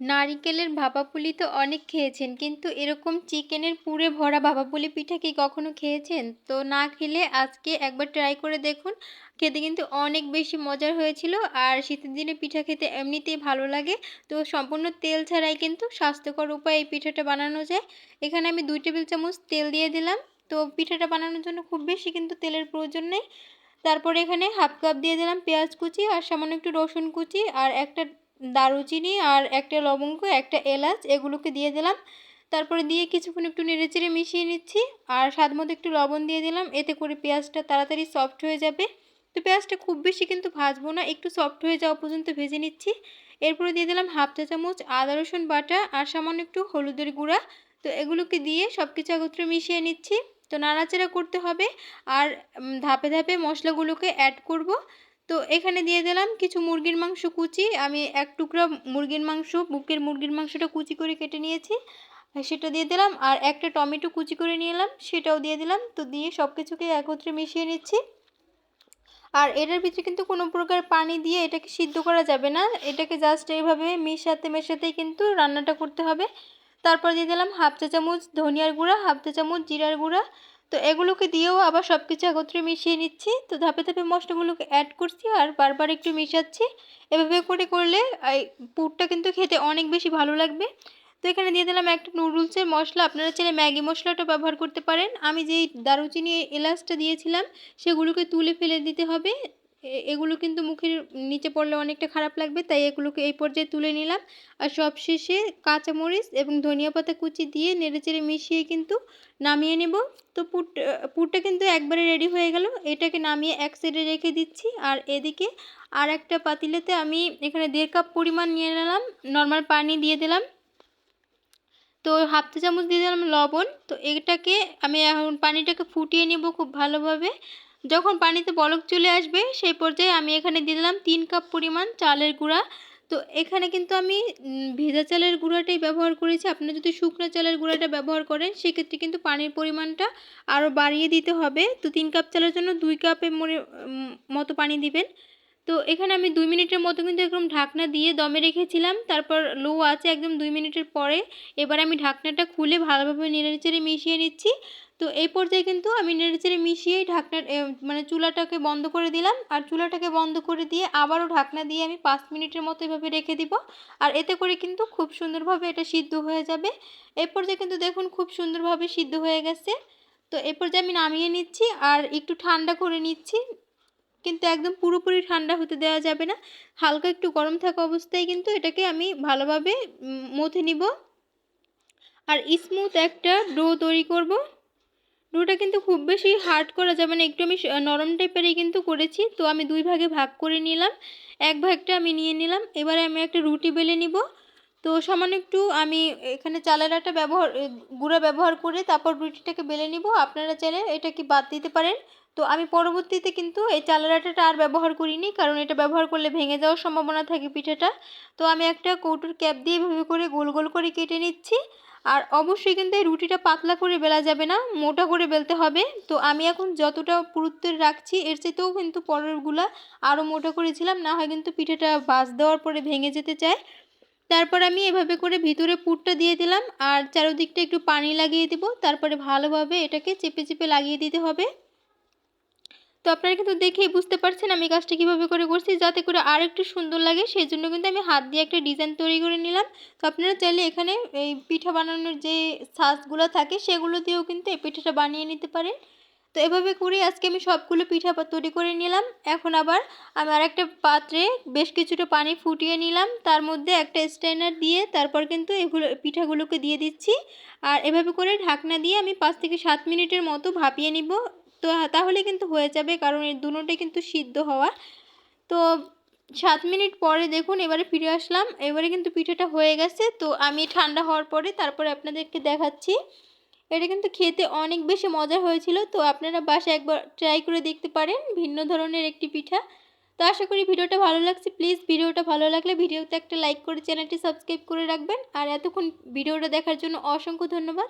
নারিকেলের ভাপাপুলি তো অনেক খেয়েছেন, কিন্তু এরকম চিকেনের পুরে ভরা ভাপাপুলি পিঠা কি কখনো খেয়েছেন? তো না খেলে আজকে একবার ট্রাই করে দেখুন। খেতে কিন্তু অনেক বেশি মজার হয়েছিল আর শীতের দিনে পিঠা খেতে এমনিতেই ভালো লাগে। তো সম্পূর্ণ তেল ছাড়াই কিন্তু স্বাস্থ্যকর উপায়ে এই পিঠাটা বানানো যায়। এখানে আমি দুই টেবিল চামচ তেল দিয়ে দিলাম। তো পিঠাটা বানানোর জন্য খুব বেশি কিন্তু তেলের প্রয়োজন নেই। তারপরে এখানে হাফ কাপ দিয়ে দিলাম পেঁয়াজ কুচি আর সামান্য একটু রসুন কুচি আর একটা দারুচিনি আর একটা লবঙ্গ, একটা এলাচ, এগুলোকে দিয়ে দিলাম। তারপরে দিয়ে কিছুক্ষণ একটু নেড়েচেড়ে মিশিয়ে নিচ্ছি আর স্বাদ মতো একটু লবণ দিয়ে দিলাম। এতে করে পেঁয়াজটা তাড়াতাড়ি সফট হয়ে যাবে। তো পেঁয়াজটা খুব বেশি কিন্তু ভাজবো না, একটু সফট হয়ে যাওয়া পর্যন্ত ভেজে নিচ্ছি। এরপরে দিয়ে দিলাম হাফ চা চামচ আদা রসুন বাটা আর সামান্য একটু হলুদের গুঁড়া। তো এগুলোকে দিয়ে সব কিছু একত্রে মিশিয়ে নিচ্ছি। তো নাড়াচাড়া করতে হবে আর ধাপে ধাপে মশলাগুলোকে অ্যাড করব। তো এখানে দিয়ে দিলাম কিছু মুরগির মাংস কুচি। আমি এক টুকরা মুরগির মাংস, বুকের মুরগির মাংসটা কুচি করে কেটে নিয়েছি। সেটা দিয়ে দিলাম আর একটা টমেটো কুচি করে নিয়ে এলাম সেটাও দিয়ে দিলাম। তো দিয়ে সব কিছুকে একত্রে মিশিয়ে নিচ্ছি। আর এটার ভিতরে কিন্তু কোনো প্রকার পানি দিয়ে এটাকে সিদ্ধ করা যাবে না। এটাকে জাস্ট এইভাবে মেশাতে মেশাতেই কিন্তু রান্নাটা করতে হবে। তারপর দিয়ে দিলাম হাফ চা চামচ ধনিয়ার গুঁড়া, হাফ চা চামচ জিরার গুঁড়া তো এগুলোকে দিয়েও আবার সব কিছু একত্রে মিশিয়ে নিচ্ছি। তো ধাপে ধাপে মশলাগুলোকে অ্যাড করছি আর বারবার একটু মিশাচ্ছি। এভাবে করে করলে এই পুরটা কিন্তু খেতে অনেক বেশি ভালো লাগবে। তো এখানে দিয়ে দিলাম একটা নুডলসের মশলা। আপনারা চাইলে ম্যাগি মশলাটা ব্যবহার করতে পারেন। আমি যেই দারুচিনি এলাচটা দিয়েছিলাম, সেগুলোকে তুলে ফেলে দিতে হবে। এগুলো কিন্তু মুখের নিচে পড়লে অনেকটা খারাপ লাগবে, তাই এগুলোকে এই পর্যায়ে তুলে নিলাম। আর সবশেষে কাঁচামরিচ এবং ধনিয়া পাতা কুচি দিয়ে নেড়েচেড়ে মিশিয়ে কিন্তু নামিয়ে নেব। তো পুট পুরটা কিন্তু একবারে রেডি হয়ে গেল। এটাকে নামিয়ে এক সাইডে রেখে দিচ্ছি। আর এদিকে আর একটা পাতিলেতে আমি এখানে দেড় কাপ পরিমাণ নিয়ে নিলাম। নর্মাল পানি দিয়ে দিলাম। তো হাফ চা চামচ দিয়ে দিলাম লবণ। তো এটাকে আমি এখন পানিটাকে ফুটিয়ে নেব খুব ভালোভাবে। যখন পানিতে বলক চলে আসবে, সেই পর্যায়ে আমি এখানে দিয়ে দিলাম তিন কাপ পরিমাণ চালের গুঁড়া। তো এখানে কিন্তু আমি ভেজা চালের গুঁড়াটাই ব্যবহার করেছি। আপনি যদি শুকনো চালের গুঁড়াটা ব্যবহার করেন, সেক্ষেত্রে কিন্তু পানির পরিমাণটা আরও বাড়িয়ে দিতে হবে। তো তিন কাপ চালের জন্য দুই কাপের মতো পানি দিবেন। তো এখানে আমি দুই মিনিটের মতো কিন্তু একদম ঢাকনা দিয়ে দমে রেখেছিলাম। তারপর লো আছে একদম দুই মিনিটের পরে। এবার আমি ঢাকনাটা খুলে ভালোভাবে নেড়েচেড়ে মিশিয়ে নিচ্ছি। তো এই পর্যায়ে কিন্তু আমি নেড়েচেড়ে মিশিয়েই ঢাকনা মানে চুলাটাকে বন্ধ করে দিলাম। আর চুলাটাকে বন্ধ করে দিয়ে আবারও ঢাকনা দিয়ে আমি পাঁচ মিনিটের মতো এভাবে রেখে দিব। আর এতে করে কিন্তু খুব সুন্দরভাবে এটা সিদ্ধ হয়ে যাবে। এই পর্যায়ে কিন্তু দেখুন খুব সুন্দরভাবে সিদ্ধ হয়ে গেছে। তো এ পর্যায়ে আমি নামিয়ে নিচ্ছি আর একটু ঠান্ডা করে নিচ্ছি। কিন্তু একদম পুরোপুরি ঠান্ডা হতে দেওয়া যাবে না। হালকা একটু গরম থাকা অবস্থায় কিন্তু এটাকে আমি ভালোভাবে মথে নিব। আর স্মুথ একটা ডো তৈরি করব। ডোটা কিন্তু খুব বেশি হার্ড করা যাবে না। একটু আমি নরম টাইপেরই কিন্তু করেছি। তো আমি দুই ভাগে ভাগ করে নিলাম। এক ভাগটা আমি নিয়ে নিলাম। এবারে আমি একটা রুটি বেলে নিব। তো সামান্য একটু আমি এখানে চালের আটা ব্যবহার গুঁড়া ব্যবহার করে তারপর রুটিটাকে বেলে নিব। আপনারা চাইলে এটা কি বাদ দিতে পারেন। তো আমি পরবর্তীতে কিন্তু এই চালের আটাটা আর ব্যবহার করিনি, কারণ এটা ব্যবহার করলে ভেঙে যাওয়ার সম্ভাবনা থাকে পিঠাটা। তো আমি একটা কৌটোর ক্যাপ দিয়ে এভাবে করে গোল গোল করে কেটে নিচ্ছি। আর অবশ্যই কিন্তু এই রুটিটা পাতলা করে বেলা যাবে না, মোটা করে বেলতে হবে। তো আমি এখন যতটা পুরুত্বের রাখছি, এর চাইতেও কিন্তু পরেরগুলা আরও মোটা করেছিলাম, না হয় কিন্তু পিঠাটা বাস দেওয়ার পরে ভেঙে যেতে চায়। তারপর আমি এভাবে করে ভিতরে পুরটা দিয়ে দিলাম আর চারোদিকটা একটু পানি লাগিয়ে দেব। তারপরে ভালোভাবে এটাকে চেপে চেপে লাগিয়ে দিতে হবে। তো আপনারা কিন্তু দেখেই বুঝতে পারছেন আমি কাজটা কীভাবে করে করছি, যাতে করে আর একটু সুন্দর লাগে। সেই জন্য কিন্তু আমি হাত দিয়ে একটা ডিজাইন তৈরি করে নিলাম। তো আপনারা চাইলে এখানে এই পিঠা বানানোর যে সাজগুলো থাকে, সেগুলো দিয়েও কিন্তু এই পিঠাটা বানিয়ে নিতে পারেন। তো এভাবে করে আজকে আমি সবগুলো পিঠা তৈরি করে নিলাম। এখন আবার আমি আর একটা পাত্রে বেশ কিছুটা পানি ফুটিয়ে নিলাম। তার মধ্যে একটা স্ট্যান্ডার দিয়ে তারপর কিন্তু এগুলো, পিঠাগুলোকে দিয়ে দিচ্ছি। আর এভাবে করে ঢাকনা দিয়ে আমি পাঁচ থেকে সাত মিনিটের মতো ভাপিয়ে নিব। তো তাহলে কিন্তু হয়ে যাবে কারণ এই দুটোটাই কিন্তু সিদ্ধ হওয়া। তো সাত মিনিট পরে দেখুন এবারে ফিরে আসলাম। এবারে কিন্তু পিঠাটা হয়ে গেছে। তো আমি ঠান্ডা হওয়ার পরে তারপরে আপনাদেরকে দেখাচ্ছি। এটা কিন্তু খেতে অনেক বেশি মজা হয়েছিল। তো আপনারা বাসায় একবার ট্রাই করে দেখতে পারেন ভিন্ন ধরনের একটি পিঠা। তো আশা করি ভিডিওটা ভালো লাগছে। প্লিজ ভিডিওটা ভালো লাগলে ভিডিওতে একটা লাইক করে চ্যানেলটি সাবস্ক্রাইব করে রাখবেন। আর এতক্ষণ ভিডিওটা দেখার জন্য অসংখ্য ধন্যবাদ।